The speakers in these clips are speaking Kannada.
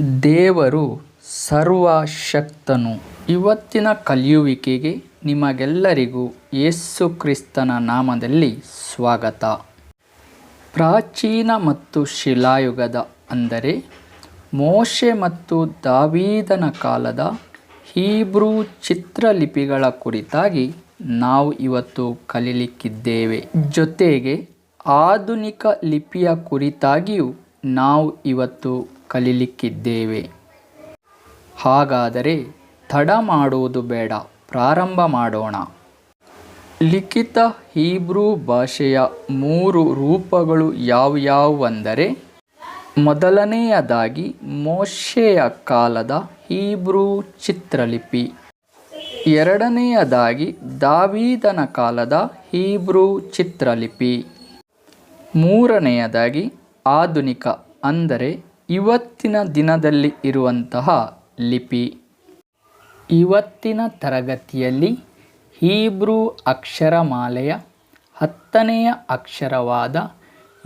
ದೇವರು ಸರ್ವಶಕ್ತನು. ಇವತ್ತಿನ ಕಲಿಯುವಿಕೆಗೆ ನಿಮಗೆಲ್ಲರಿಗೂ ಯೇಸು ಕ್ರಿಸ್ತನ ನಾಮದಲ್ಲಿ ಸ್ವಾಗತ. ಪ್ರಾಚೀನ ಮತ್ತು ಶಿಲಾಯುಗದ ಅಂದರೆ ಮೋಶೆ ಮತ್ತು ದಾವೀದನ ಕಾಲದ ಹೀಬ್ರೂ ಚಿತ್ರಲಿಪಿಗಳ ಕುರಿತಾಗಿ ನಾವು ಇವತ್ತು ಕಲಿಲಿಕ್ಕಿದ್ದೇವೆ. ಜೊತೆಗೆ ಆಧುನಿಕ ಲಿಪಿಯ ಕುರಿತಾಗಿಯೂ ನಾವು ಇವತ್ತು ಕಲಿಲಿಕ್ಕಿದ್ದೇವೆ. ಹಾಗಾದರೆ ತಡ ಮಾಡುವುದು ಬೇಡ, ಪ್ರಾರಂಭ ಮಾಡೋಣ. ಲಿಖಿತ ಹೀಬ್ರೂ ಭಾಷೆಯ ಮೂರು ರೂಪಗಳು ಯಾವ್ಯಾವೆಂದರೆ, ಮೊದಲನೆಯದಾಗಿ ಮೋಶೆಯ ಕಾಲದ ಹೀಬ್ರೂ ಚಿತ್ರಲಿಪಿ, ಎರಡನೆಯದಾಗಿ ದಾವೀದನ ಕಾಲದ ಹೀಬ್ರೂ ಚಿತ್ರಲಿಪಿ, ಮೂರನೆಯದಾಗಿ ಆಧುನಿಕ ಅಂದರೆ ಇವತ್ತಿನ ದಿನದಲ್ಲಿ ಇರುವಂತಹ ಲಿಪಿ. ಇವತ್ತಿನ ತರಗತಿಯಲ್ಲಿ ಹೀಬ್ರೂ ಅಕ್ಷರಮಾಲೆಯ ಹತ್ತನೆಯ ಅಕ್ಷರವಾದ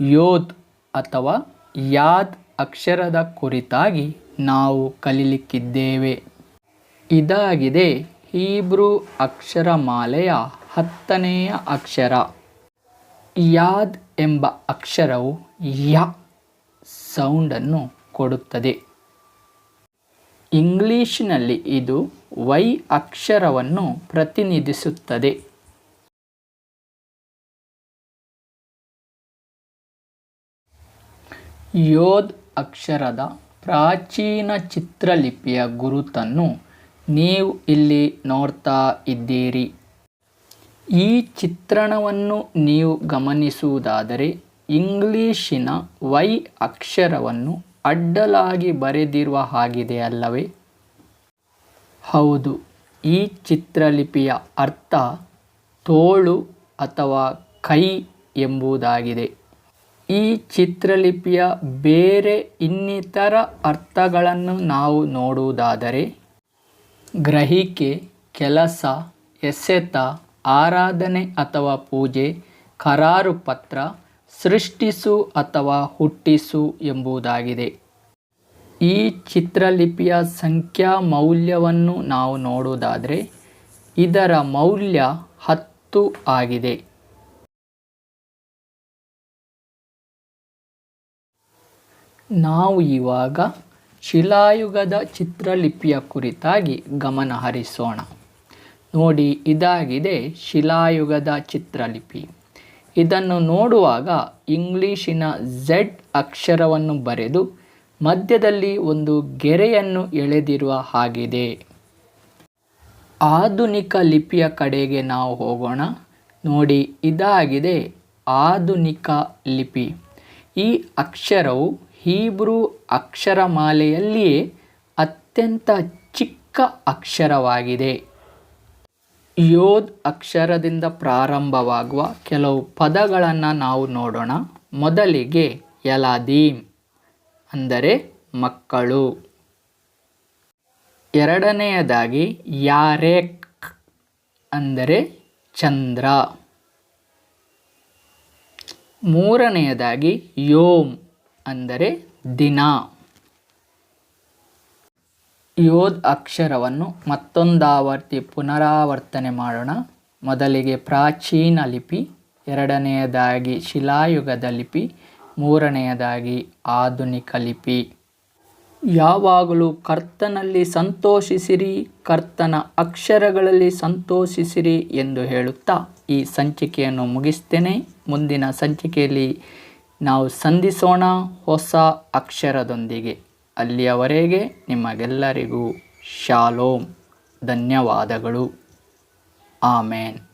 ಯೋದ್ ಅಥವಾ ಯಾದ್ ಅಕ್ಷರದ ಕುರಿತಾಗಿ ನಾವು ಕಲಿಲಿಕ್ಕಿದ್ದೇವೆ. ಇದಾಗಿದೆ ಹೀಬ್ರೂ ಅಕ್ಷರಮಾಲೆಯ ಹತ್ತನೆಯ ಅಕ್ಷರ. ಯಾದ್ ಎಂಬ ಅಕ್ಷರವು ಯ. ಸೌಂಡನ್ನು ಕೊಡುತ್ತದೆ. ಇಂಗ್ಲಿಷಿನಲ್ಲಿ ಇದು ವೈ ಅಕ್ಷರವನ್ನು ಪ್ರತಿನಿಧಿಸುತ್ತದೆ. ಯೋದ್ ಅಕ್ಷರದ ಪ್ರಾಚೀನ ಚಿತ್ರಲಿಪಿಯ ಗುರುತನ್ನು ನೀವು ಇಲ್ಲಿ ನೋಡ್ತಾ ಇದ್ದೀರಿ. ಈ ಚಿತ್ರಣವನ್ನು ನೀವು ಗಮನಿಸುವುದಾದರೆ ಇಂಗ್ಲಿಶಿನ ವೈ ಅಕ್ಷರವನ್ನು ಅಡ್ಡಲಾಗಿ ಬರೆದಿರುವ ಹಾಗಿದೆ ಅಲ್ಲವೇ? ಹೌದು, ಈ ಚಿತ್ರಲಿಪಿಯ ಅರ್ಥ ತೋಳು ಅಥವಾ ಕೈ ಎಂಬುದಾಗಿದೆ. ಈ ಚಿತ್ರಲಿಪಿಯ ಬೇರೆ ಇನ್ನಿತರ ಅರ್ಥಗಳನ್ನು ನಾವು ನೋಡುವುದಾದರೆ, ಗ್ರಹಿಕೆ, ಕೆಲಸ, ಎಸೆತ, ಆರಾಧನೆ ಅಥವಾ ಪೂಜೆ ಕರಾರು ಪತ್ರ ಸೃಷ್ಟಿಸು ಅಥವಾ ಹುಟ್ಟಿಸು ಎಂಬುದಾಗಿದೆ. ಈ ಚಿತ್ರಲಿಪಿಯ ಸಂಖ್ಯಾ ಮೌಲ್ಯವನ್ನು ನಾವು ನೋಡುವುದಾದರೆ, ಇದರ ಮೌಲ್ಯ ಹತ್ತು ಆಗಿದೆ. ನಾವು ಇವಾಗ ಶಿಲಾಯುಗದ ಚಿತ್ರಲಿಪಿಯ ಕುರಿತಾಗಿ ಗಮನ ಹರಿಸೋಣ ನೋಡಿ, ಇದಾಗಿದೆ ಶಿಲಾಯುಗದ ಚಿತ್ರಲಿಪಿ. ಇದನ್ನು ನೋಡುವಾಗ ಇಂಗ್ಲೀಷಿನ ಝೆಡ್ ಅಕ್ಷರವನ್ನು ಬರೆದು ಮಧ್ಯದಲ್ಲಿ ಒಂದು ಗೆರೆಯನ್ನು ಎಳೆದಿರುವ ಹಾಗಿದೆ. ಆಧುನಿಕ ಲಿಪಿಯ ಕಡೆಗೆ ನಾವು ಹೋಗೋಣ. ನೋಡಿ, ಇದಾಗಿದೆ ಆಧುನಿಕ ಲಿಪಿ. ಈ ಅಕ್ಷರವು ಹೀಬ್ರೂ ಅಕ್ಷರಮಾಲೆಯಲ್ಲಿಯೇ ಅತ್ಯಂತ ಚಿಕ್ಕ ಅಕ್ಷರವಾಗಿದೆ. ಯೋದ್ ಅಕ್ಷರದಿಂದ ಪ್ರಾರಂಭವಾಗುವ ಕೆಲವು ಪದಗಳನ್ನು ನಾವು ನೋಡೋಣ. ಮೊದಲಿಗೆ ಯಲಾದೀಮ್ ಅಂದರೆ ಮಕ್ಕಳು. ಎರಡನೆಯದಾಗಿ ಯಾರೇಕ್, ಅಂದರೆ ಚಂದ್ರ. ಮೂರನೆಯದಾಗಿ ಯೋಮ್, ಅಂದರೆ ದಿನ. ಯೋದ್ ಅಕ್ಷರವನ್ನು ಮತ್ತೊಂದಾವರ್ತಿ ಪುನರಾವರ್ತನೆ ಮಾಡೋಣ. ಮೊದಲಿಗೆ ಪ್ರಾಚೀನ ಲಿಪಿ, ಎರಡನೆಯದಾಗಿ ಶಿಲಾಯುಗದ ಲಿಪಿ ಮೂರನೆಯದಾಗಿ ಆಧುನಿಕ ಲಿಪಿ. ಯಾವಾಗಲೂ ಕರ್ತನಲ್ಲಿ ಸಂತೋಷಿಸಿರಿ, ಕರ್ತನ ಅಕ್ಷರಗಳಲ್ಲಿ ಸಂತೋಷಿಸಿರಿ ಎಂದು ಹೇಳುತ್ತಾ ಈ ಸಂಚಿಕೆಯನ್ನು ಮುಗಿಸ್ತೇನೆ. ಮುಂದಿನ ಸಂಚಿಕೆಯಲ್ಲಿ ನಾವು ಸಂಧಿಸೋಣ ಹೊಸ ಅಕ್ಷರದೊಂದಿಗೆ. ಅಲ್ಲಿಯವರೆಗೆ ನಿಮಗೆಲ್ಲರಿಗೂ ಶಾಲೋಮ್ ಧನ್ಯವಾದಗಳು. ಆಮೇನ್.